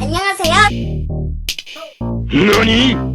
안녕하세요. 너니?